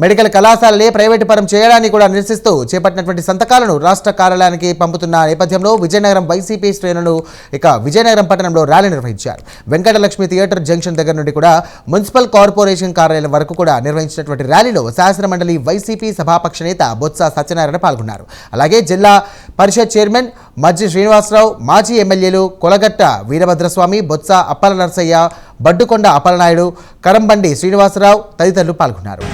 Medical కళాశాలలే private పరం చేయడాన్ని కూడా నిరసిస్తూ చేపట్టినటువంటి సంతకాలను రాష్ట్ర కార్యాలయానికి పంపుతున్న నేపథ్యంలో విజయనగరం వైసీపీ శ్రేణులు ఇక విజయనగరం పట్టణంలో ర్యాలీ నిర్వహించారు. వెంకటలక్ష్మి థియేటర్ జంక్షన్ దగ్గర నుండి కూడా మున్సిపల్ కార్పొరేషన్ కార్యాలయం వరకు కూడా నిర్వహించినటువంటి ర్యాలీలో శాసనమండలి వైసీపీ సభాపక్ష నేత బొత్స సత్యనారాయణ పాల్గొన్నారు. అలాగే జిల్లా పరిషత్ చైర్మన్ మజ్జి శ్రీనివాసరావు మాజీ ఎమ్మెల్యేలు కొలగట్ట వీరభద్రస్వామి బొత్స అప్పల నరసయ్య బడ్డుకొండ అప్పలనాయుడు కరంబండి శ్రీనివాసరావు తదితరులు పాల్గొన్నారు.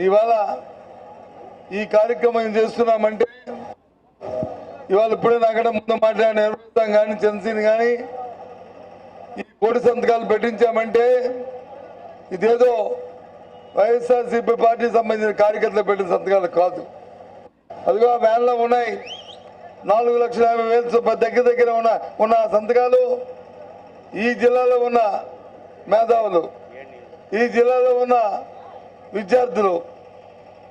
ఇవాళ ఈ కార్యక్రమం చేస్తున్నామంటే ఇవాళ ఇప్పుడే నాకడ ముందు మాట్లాడిన నిర్వహిస్తాం కానీ చంద్రసీన్ కానీ ఈ కోటి సంతకాలు పెట్టించామంటే ఇదేదో వైఎస్ఆర్సీపీ పార్టీకి సంబంధించిన కార్యకర్తలు పెట్టిన సంతకాలు కాదు. అదిగో ఆ వ్యాన్లో ఉన్నాయి. నాలుగు లక్షల యాభై వేలు దగ్గర దగ్గర ఉన్న ఉన్న సంతకాలు ఈ జిల్లాలో ఉన్న మేధావులు. ఈ జిల్లాలో ఉన్న విద్యార్థులు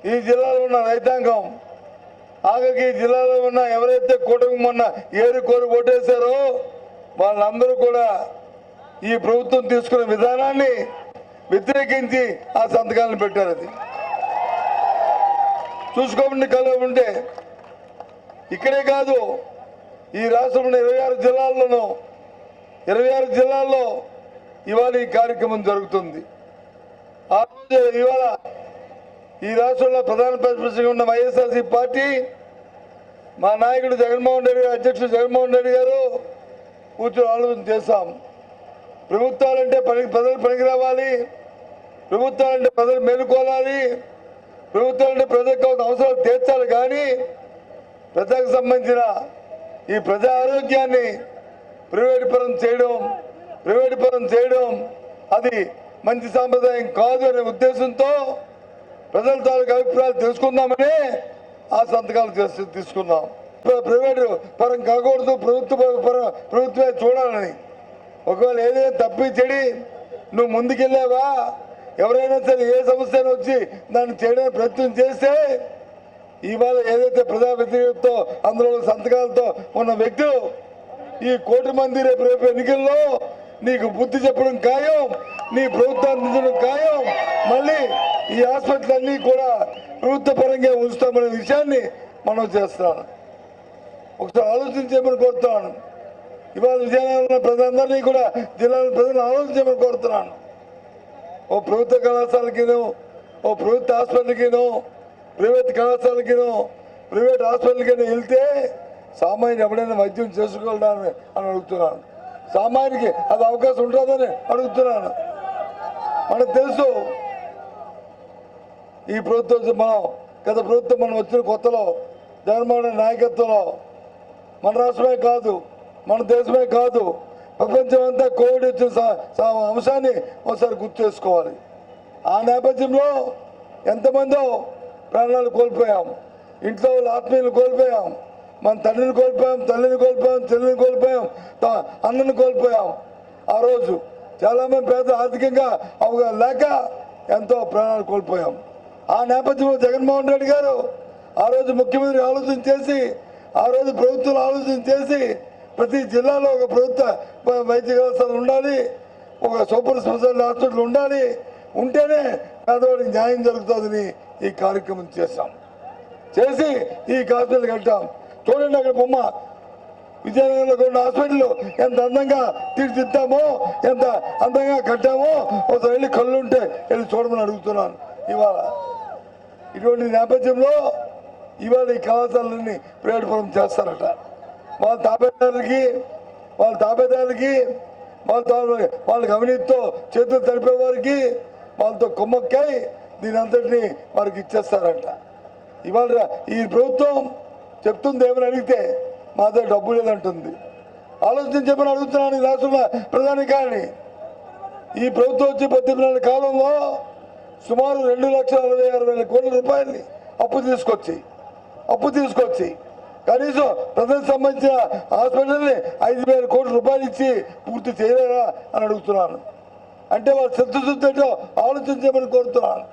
ఈ జిల్లాలో ఉన్న రైతాంగం ఆఖరికి ఈ జిల్లాలో ఉన్న ఎవరైతే కూటమి మొన్న ఏరు కోరు ఓటేశారో వాళ్ళందరూ కూడా ఈ ప్రభుత్వం తీసుకున్న విధానాన్ని వ్యతిరేకించి ఆ సంతకాలను పెట్టారు అది. చూసుకోండి కలవ ఉంటే. ఇక్కడే కాదు ఈ రాష్ట్రంలో ఇరవై ఆరు జిల్లాల్లోనూ ఇరవై ఆరు జిల్లాల్లో ఇవాళ ఈ కార్యక్రమం జరుగుతుంది. ఆ రోజు ఇవాళ ఈ రాష్ట్రంలో ప్రధాన ప్రతిపక్షంగా ఉన్న వైఎస్ఆర్సీ పార్టీ మా నాయకుడు జగన్మోహన్ రెడ్డి గారు అధ్యక్షుడు జగన్మోహన్ రెడ్డి గారు కూర్చొని ఆలోచన చేశాం ప్రభుత్వాలంటే పని ప్రజలు పనికి రావాలి. ప్రభుత్వాలంటే ప్రజలు మేలుకోవాలి. ప్రభుత్వాలంటే ప్రజలకు అవసరాలు తీర్చాలి. కానీ ప్రజలకు సంబంధించిన ఈ ప్రజా ఆరోగ్యాన్ని ప్రైవేట్ పరం చేయడం ప్రైవేట్ పరం చేయడం అది మంచి సాంప్రదాయం కాదు అనే ఉద్దేశంతో ప్రజల తాలూకు అభిప్రాయాలు తెలుసుకుందామని ఆ సంతకాలు చేసి తీసుకున్నాం. ప్రైవేటు పరం కాకూడదు ప్రభుత్వ పరం ప్రభుత్వమే చూడాలని. ఒకవేళ ఏదైనా తప్పి చెడి నువ్వు ముందుకెళ్ళావా? ఎవరైనా సరే ఏ సమస్య అయినా వచ్చి దాన్ని చేయడానికి ప్రయత్నం చేస్తే ఇవాళ ఏదైతే ప్రజా వ్యతిరేకతో అందులో సంతకాలతో ఉన్న వ్యక్తులు ఈ కోటి మంది రేపు రేపు ఎన్నికల్లో నీకు బుద్ధి చెప్పడం ఖాయం నీ ప్రభుత్వాన్ని దించడం ఖాయం. మళ్ళీ ఈ హాస్పిటల్ అన్నీ కూడా ప్రభుత్వ పరంగా ఉంచుతామనే విషయాన్ని మనం చేస్తాను ఒకసారి ఆలోచించేమని కోరుతున్నాను. ఇవాళ విజయనగరం ప్రజలందరినీ కూడా జిల్లాల ప్రజలను ఆలోచించమని కోరుతున్నాను. ఓ ప్రభుత్వ కళాశాలకిను ఓ ప్రభుత్వ హాస్పిటల్కిను ప్రైవేట్ కళాశాలకిను ప్రైవేట్ హాస్పిటల్కైనా వెళ్తే సామాన్యుడు ఎవడైనా వైద్యం చేసుకోవడానికి అని అడుగుతున్నాను. సామాన్యునికి అది అవకాశం ఉంటుందని అడుగుతున్నాను. మనకు తెలుసు ఈ ప్రభుత్వం మనం గత ప్రభుత్వం మనం వచ్చిన కొత్తలో జగన్మోహన్ నాయకత్వంలో మన రాష్ట్రమే కాదు మన దేశమే కాదు ప్రపంచం అంతా కోవిడ్ వచ్చిన స- అంశాన్ని ఒకసారి గుర్తు చేసుకోవాలి. ఆ నేపథ్యంలో ఎంతమందో ప్రాణాలు కోల్పోయాం. ఇంట్లో వాళ్ళ ఆత్మీయులు కోల్పోయాం. మన తండ్రిని కోల్పోయాం తల్లిని కోల్పోయాం చెల్లిని కోల్పోయాం త- అన్నని కోల్పోయాం. ఆ రోజు చాలామంది పేద ఆర్థికంగా అవగాహన లేక ఎంతో ప్రాణాలు కోల్పోయాం. ఆ నేపథ్యంలో జగన్మోహన్ రెడ్డి గారు ఆ రోజు ముఖ్యమంత్రి ఆలోచన చేసి ఆ రోజు ప్రభుత్వం ఆలోచన చేసి ప్రతి జిల్లాలో ఒక ప్రభుత్వ వైద్య కళాశాల ఉండాలి ఒక సూపర్ స్పెషాలిటీ హాస్పిటల్ ఉండాలి ఉంటేనే పేదవాడికి న్యాయం జరుగుతుందని ఈ కార్యక్రమం చేశాం. చేసి ఈ హాస్పిటల్ కట్టాం చూడండి అక్కడ బొమ్మ. విజయనగరంలో ఉన్న హాస్పిటల్ ఎంత అందంగా తీర్చిద్దామో ఎంత అందంగా కట్టామో ఒకసారి వెళ్ళి కళ్ళు ఉంటే వెళ్ళి చూడమని అడుగుతున్నాను. ఇవాళ ఇటువంటి నేపథ్యంలో ఇవాళ ఈ కళాశాలన్నీ ప్రైవేట్ పరం చేస్తారట. వాళ్ళ తాపేదారులకి వాళ్ళ తాపేదారులకి వాళ్ళతో వాళ్ళకి అవినీతితో చేతులు తడిపే వారికి వాళ్ళతో కొమ్మక్కై దీని అంతటిని వారికి ఇచ్చేస్తారంట. ఇవాళ ఈ ప్రభుత్వం చెప్తుంది ఏమని అడిగితే మా దగ్గర డబ్బు లేదంటుంది. ఆలోచించమని అడుగుతున్నాను రాష్ట్ర ప్రధాని కానీ ఈ ప్రభుత్వం వచ్చి పద్దెనిమిది కాలంలో సుమారు రెండు లక్షల అరవై ఆరు వేల కోట్ల రూపాయలని అప్పు తీసుకొచ్చి అప్పు తీసుకొచ్చి కనీసం ప్రజలకు సంబంధించిన హాస్పిటల్ని ఐదు వేల కోట్ల రూపాయలు ఇచ్చి పూర్తి చేయలేరా అని అడుగుతున్నాను. అంటే వాళ్ళు చిత్తశుద్ధి ఏంటో ఆలోచించమని కోరుతున్నాను.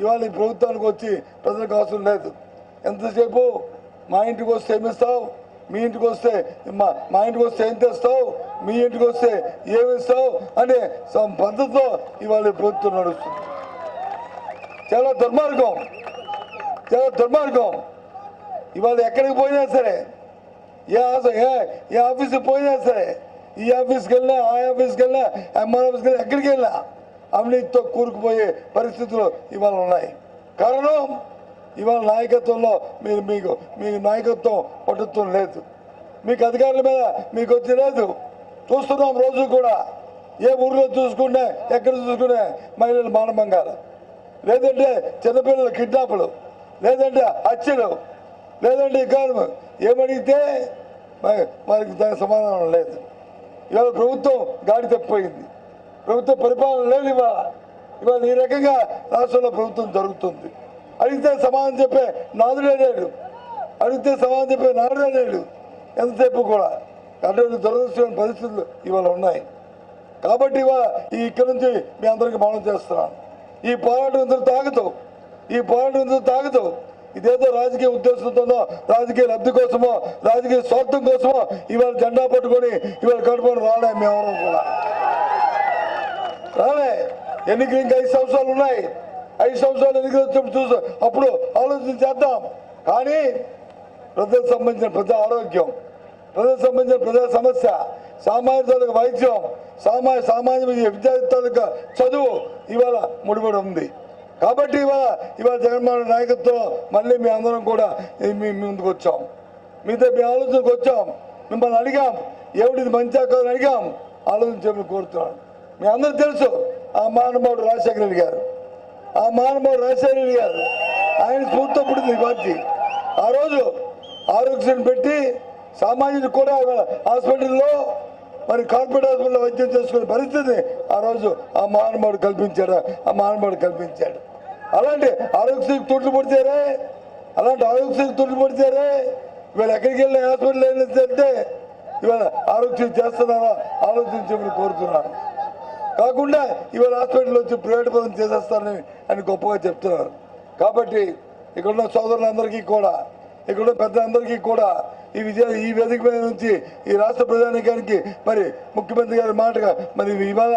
ఇవాళ ఈ ప్రభుత్వానికి వచ్చి ప్రజలకు అవసరం లేదు. ఎంతసేపు మా ఇంటికి వస్తే ఏమిస్తావు మీ ఇంటికి వస్తే మా మా ఇంటికి వస్తే ఏం తెస్తావు? మీ ఇంటికి వస్తే ఏమిస్తావు అనే పద్ధతితో ఇవాళ ప్రభుత్వం నడుస్తుంది. చాలా దుర్మార్గం. చాలా దుర్మార్గం. ఇవాళ ఎక్కడికి పోయినా సరే ఏ ఏ ఏ ఆఫీస్కి పోయినా సరే ఈ ఆఫీస్కి వెళ్ళినా ఆ ఆఫీస్కి వెళ్ళినా ఎంఆర్ ఆఫీస్కి వెళ్ళినా ఎక్కడికి వెళ్ళినా అవినీతితో కూరుకుపోయే పరిస్థితులు ఇవాళ ఉన్నాయి. కారణం? ఇవాళ నాయకత్వంలో మీరు మీకు మీకు నాయకత్వం పట్టుత్వం లేదు. మీకు అధికారుల మీద మీకు వచ్చి లేదు. చూస్తున్నాం రోజు కూడా ఏ ఊర్లో చూసుకుంటే ఎక్కడ చూసుకునే మహిళలు మానభంగాలు. లేదంటే చిన్నపిల్లల కిడ్నాపులు. లేదంటే హత్యలు. లేదంటే ఇకారం ఏమడిగితే మరి- మనకి దానికి సమాధానం లేదు. ఇవాళ ప్రభుత్వం గాడి తప్పిపోయింది. ప్రభుత్వ పరిపాలన లేదు ఇవాళ. ఇవాళ ఈ రకంగా రాష్ట్రంలో ప్రభుత్వం జరుగుతుంది. అడిగితే సమాధానం చెప్పే నాదుడే లేడు. అడిగితే సమాధానం చెప్పే నాదుడే లేడు. ఎంతసేపు కూడా? అటువంటి దురదృష్టమైన పరిస్థితులు ఇవాళ ఉన్నాయి. కాబట్టి ఇవాళ ఈ ఇక్కడి నుంచి మీ అందరికీ మనం చేస్తున్నాను. ఈ పోరాటం ఇందులో తాగుతావు? ఈ పోరాటం ఇందులో తాగుతావు? ఇదేదో రాజకీయ ఉద్దేశంతోనో రాజకీయ లబ్ధి కోసమో రాజకీయ స్వార్థం కోసమో ఇవాళ జెండా పట్టుకొని ఇవాళ కడుపుకొని రాలే మేమెవరం కూడా. రాలే ఎన్నికలు ఇంకా ఐదు సంవత్సరాలు ఉన్నాయి. ఐదు సంవత్సరాలు ఎన్నికలు వచ్చినప్పుడు చూసా అప్పుడు ఆలోచన చేద్దాం. కానీ ప్రజలకు సంబంధించిన ప్రజా ఆరోగ్యం ప్రజలకు సంబంధించిన ప్రజా సమస్య సామాజిక వైద్యం సామాజిక సామాజిక విద్యార్థులకు చదువు ఇవాళ ముడిపడి ఉంది. కాబట్టి ఇవాళ ఇవాళ జగన్మోహన్ నాయకత్వం మళ్ళీ మీ అందరం కూడా మీ ముందుకు వచ్చాం. మీతో మీ ఆలోచనకు వచ్చాం. మిమ్మల్ని అడిగాం. ఏమిటి మంచి కాదని అడిగాం. ఆలోచన చెప్పి కోరుతున్నాను. మీ అందరూ తెలుసు ఆ మహానుభావుడు రాజశేఖర రెడ్డి గారు. ఆ మహానుభావుడు రాజశేఖర రెడ్డి గారు ఆయన స్ఫూర్తితో పుట్టింది పార్టీ. ఆ రోజు ఆరోగ్యం పెట్టి సామాన్యుడు కూడా హాస్పిటల్లో మరి కార్పొరేట్ హాస్పిటల్లో వైద్యం చేసుకునే పరిస్థితి ఆ రోజు ఆ మహానుభావుడు కల్పించాడు. ఆ మహానుభావుడు కల్పించాడు. అలాంటి ఆరోగ్యశ్రీ తొట్లు పడితేరే అలాంటి ఆరోగ్యశ్రీ తొట్లు పడితేరే ఇవాళ ఎక్కడికి వెళ్ళిన హాస్పిటల్ ఏంటంటే ఇవాళ ఆరోగ్యం చేస్తున్నారా ఆలోచించమని కోరుతున్నాను. కాకుండా ఇవాళ హాస్పిటల్ వచ్చి ప్రైవేట్ పదం చేసేస్తారని అని గొప్పగా చెప్తున్నారు. కాబట్టి ఇక్కడున్న సోదరులందరికీ కూడా ఇక్కడున్న పెద్దలందరికీ కూడా ఈ విజయ ఈ వేదిక మీద నుంచి ఈ రాష్ట్ర ప్రధానికానికి మరి ముఖ్యమంత్రి గారి మాటగా మరి ఇవాళ